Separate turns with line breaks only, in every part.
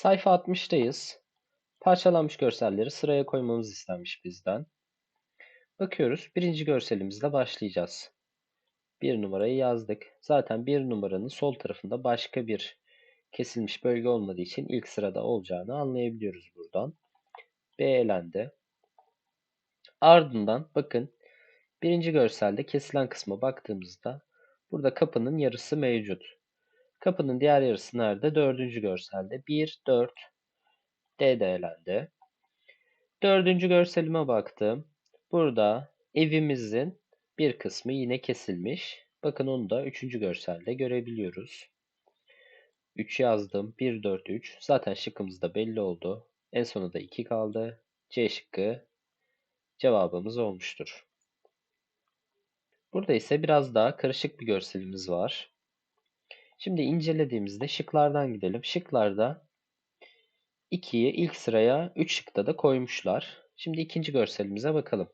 Sayfa 60'tayız. Parçalanmış görselleri sıraya koymamız istenmiş bizden. Bakıyoruz. Birinci görselimizle başlayacağız. Bir numarayı yazdık. Zaten bir numaranın sol tarafında başka bir kesilmiş bölge olmadığı için ilk sırada olacağını anlayabiliyoruz buradan. B elendi. Ardından bakın birinci görselde kesilen kısma baktığımızda burada kapının yarısı mevcut. Kapının diğer yarısı nerede? Dördüncü görselde. 1, 4. D de elendi. Dördüncü görselime baktım. Burada evimizin bir kısmı yine kesilmiş. Bakın onu da üçüncü görselde görebiliyoruz. 3 yazdım. 1, 4, 3. Zaten şıkkımız da belli oldu. En sonunda 2 kaldı. C şıkkı cevabımız olmuştur. Burada ise biraz daha karışık bir görselimiz var. Şimdi incelediğimizde şıklardan gidelim. Şıklarda 2'yi ilk sıraya 3 şıkta da koymuşlar. Şimdi ikinci görselimize bakalım.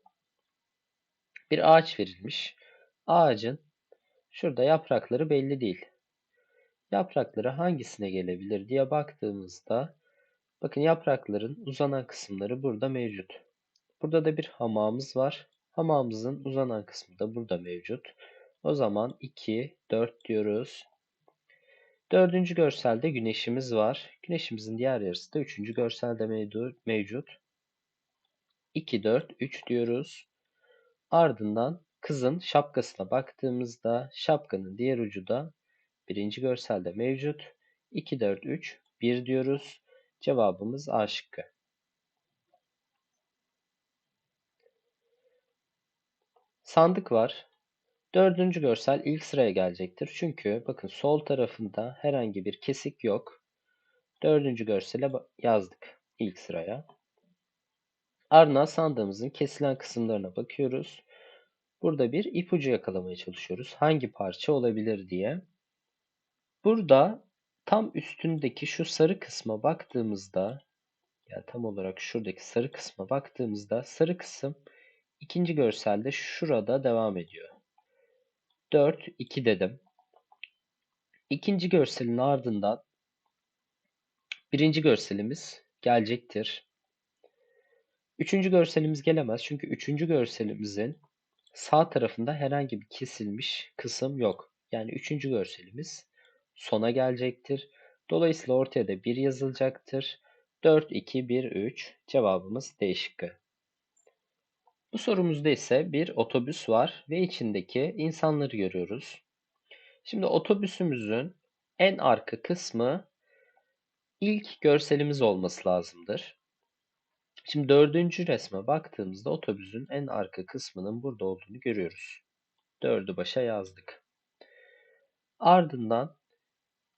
Bir ağaç verilmiş. Ağacın şurada yaprakları belli değil. Yaprakları hangisine gelebilir diye baktığımızda bakın yaprakların uzanan kısımları burada mevcut. Burada da bir hamamımız var. Hamamımızın uzanan kısmı da burada mevcut. O zaman 2, 4 diyoruz. Dördüncü görselde güneşimiz var. Güneşimizin diğer yarısı da üçüncü görselde mevcut. 2, 4, 3 diyoruz. Ardından kızın şapkasına baktığımızda şapkanın diğer ucu da birinci görselde mevcut. 2, 4, 3, 1 diyoruz. Cevabımız A şıkkı. Sandık var. Dördüncü görsel ilk sıraya gelecektir. Çünkü bakın sol tarafında herhangi bir kesik yok. Dördüncü görsele yazdık ilk sıraya. Ardından sandığımızın kesilen kısımlarına bakıyoruz. Burada bir ipucu yakalamaya çalışıyoruz. Hangi parça olabilir diye. Burada tam üstündeki şu sarı kısma baktığımızda yani tam olarak şuradaki sarı kısma baktığımızda sarı kısım ikinci görselde şurada devam ediyor. 4, 2 dedim. İkinci görselin ardından birinci görselimiz gelecektir. Üçüncü görselimiz gelemez çünkü üçüncü görselimizin sağ tarafında herhangi bir kesilmiş kısım yok. Yani üçüncü görselimiz sona gelecektir. Dolayısıyla ortaya da 1 yazılacaktır. 4, 2, 1, 3 cevabımız D şıkkı. Bu sorumuzda ise bir otobüs var ve içindeki insanları görüyoruz. Şimdi otobüsümüzün en arka kısmı ilk görselimiz olması lazımdır. Şimdi dördüncü resme baktığımızda otobüsün en arka kısmının burada olduğunu görüyoruz. Dördü başa yazdık. Ardından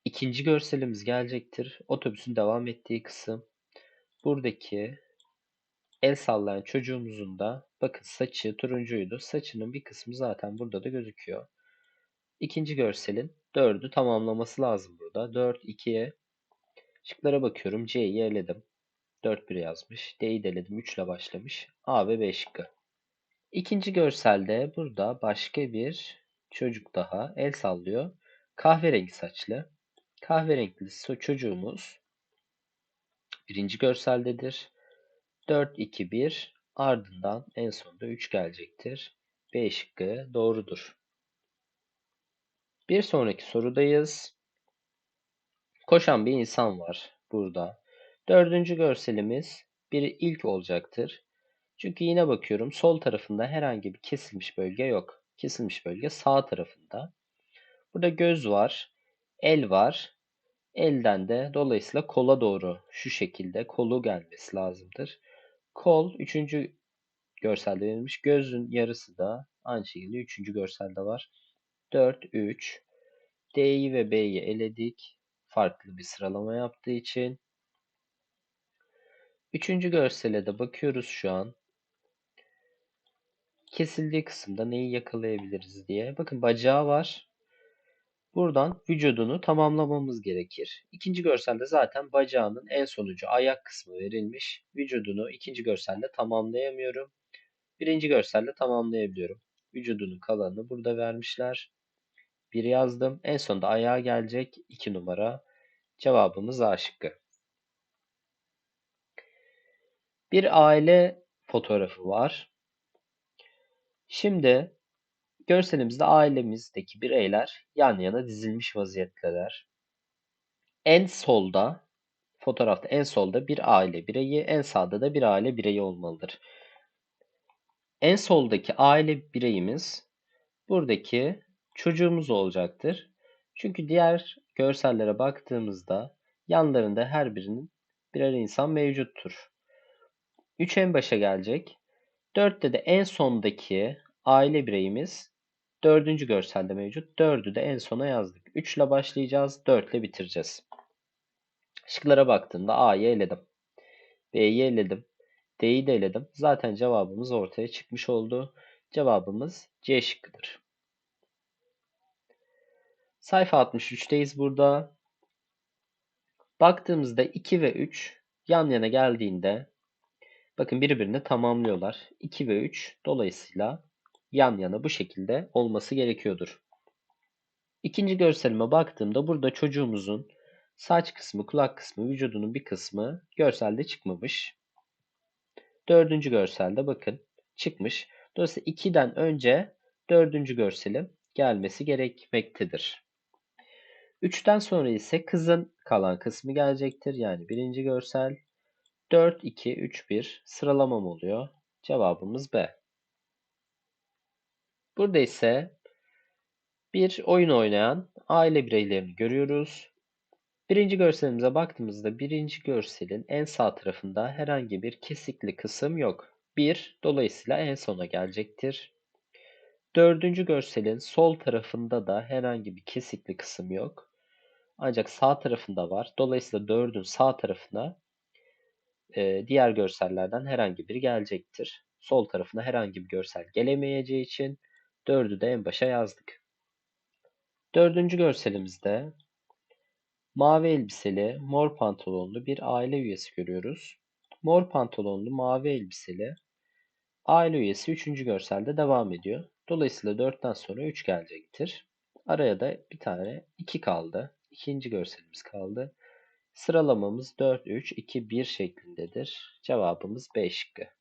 ikinci görselimiz gelecektir. Otobüsün devam ettiği kısım. Buradaki El sallayan çocuğumuzun da bakın saçı turuncuydu. Saçının bir kısmı zaten burada da gözüküyor. İkinci görselin 4'ü tamamlaması lazım burada. 4, 2'ye şıklara bakıyorum. C'yi eledim. 4, 1 yazmış. D'yi de eledim. 3 ile başlamış. A ve B şıkkı. İkinci görselde burada başka bir çocuk daha el sallıyor. Kahverengi saçlı. Kahverengi çocuğumuz birinci görseldedir. 4, 2, 1 ardından en sonunda 3 gelecektir. B şıkkı doğrudur. Bir sonraki sorudayız. Koşan bir insan var burada. Dördüncü görselimiz bir ilk olacaktır. Çünkü yine bakıyorum sol tarafında herhangi bir kesilmiş bölge yok. Kesilmiş bölge sağ tarafında. Burada göz var, el var. Elden de dolayısıyla kola doğru şu şekilde kolu gelmesi lazımdır. Kol üçüncü görselde verilmiş. Gözün yarısı da aynı şekilde üçüncü görselde var. 4, 3. D'yi ve B'yi eledik. Farklı bir sıralama yaptığı için. Üçüncü görsele de bakıyoruz şu an. Kesildiği kısımda neyi yakalayabiliriz diye. Bakın bacağı var. Buradan vücudunu tamamlamamız gerekir. İkinci görselde zaten bacağının en sonucu ayak kısmı verilmiş. Vücudunu ikinci görselde tamamlayamıyorum. Birinci görselde tamamlayabiliyorum. Vücudunun kalanını burada vermişler. Bir yazdım. En sonunda ayağa gelecek. 2 numara. Cevabımız A şıkkı. Bir aile fotoğrafı var. Şimdi görselimizde ailemizdeki bireyler yan yana dizilmiş vaziyetteler. En solda, fotoğrafta en solda bir aile bireyi, en sağda da bir aile bireyi olmalıdır. En soldaki aile bireyimiz buradaki çocuğumuz olacaktır. Çünkü diğer görsellere baktığımızda yanlarında her birinin birer insan mevcuttur. 3 en başa gelecek. 4'te de en sondaki aile bireyimiz dördüncü görselde mevcut. 4'ü de en sona yazdık. 3 ile başlayacağız. 4 ile bitireceğiz. Şıklara baktığımda A'yı eledim. B'yi eledim. D'yi de eledim. Zaten cevabımız ortaya çıkmış oldu. Cevabımız C şıkkıdır. Sayfa 63'teyiz burada. Baktığımızda 2 ve 3 yan yana geldiğinde bakın birbirini tamamlıyorlar. 2 ve 3 dolayısıyla yan yana bu şekilde olması gerekiyordur. İkinci görselime baktığımda burada çocuğumuzun saç kısmı, kulak kısmı, vücudunun bir kısmı görselde çıkmamış. Dördüncü görselde bakın çıkmış. Dolayısıyla 2'den önce dördüncü görselin gelmesi gerekmektedir. 3'ten sonra ise kızın kalan kısmı gelecektir. Yani birinci görsel 4, 2, 3, 1 sıralamam oluyor. Cevabımız B. Burada ise bir oyun oynayan aile bireylerini görüyoruz. Birinci görselimize baktığımızda birinci görselin en sağ tarafında herhangi bir kesikli kısım yok. 1 dolayısıyla en sona gelecektir. Dördüncü görselin sol tarafında da herhangi bir kesikli kısım yok. Ancak sağ tarafında var. Dolayısıyla 4'ün sağ tarafına e, diğer görsellerden herhangi biri gelecektir. Sol tarafına herhangi bir görsel gelemeyeceği için 4'ü de en başa yazdık. Dördüncü görselimizde mavi elbiseli, mor pantolonlu bir aile üyesi görüyoruz. Mor pantolonlu, mavi elbiseli aile üyesi üçüncü görselde devam ediyor. Dolayısıyla 4'ten sonra 3 gelecektir. Araya da bir tane 2 kaldı. İkinci görselimiz kaldı. Sıralamamız 4, 3, 2, 1 şeklindedir. Cevabımız B şıkkı.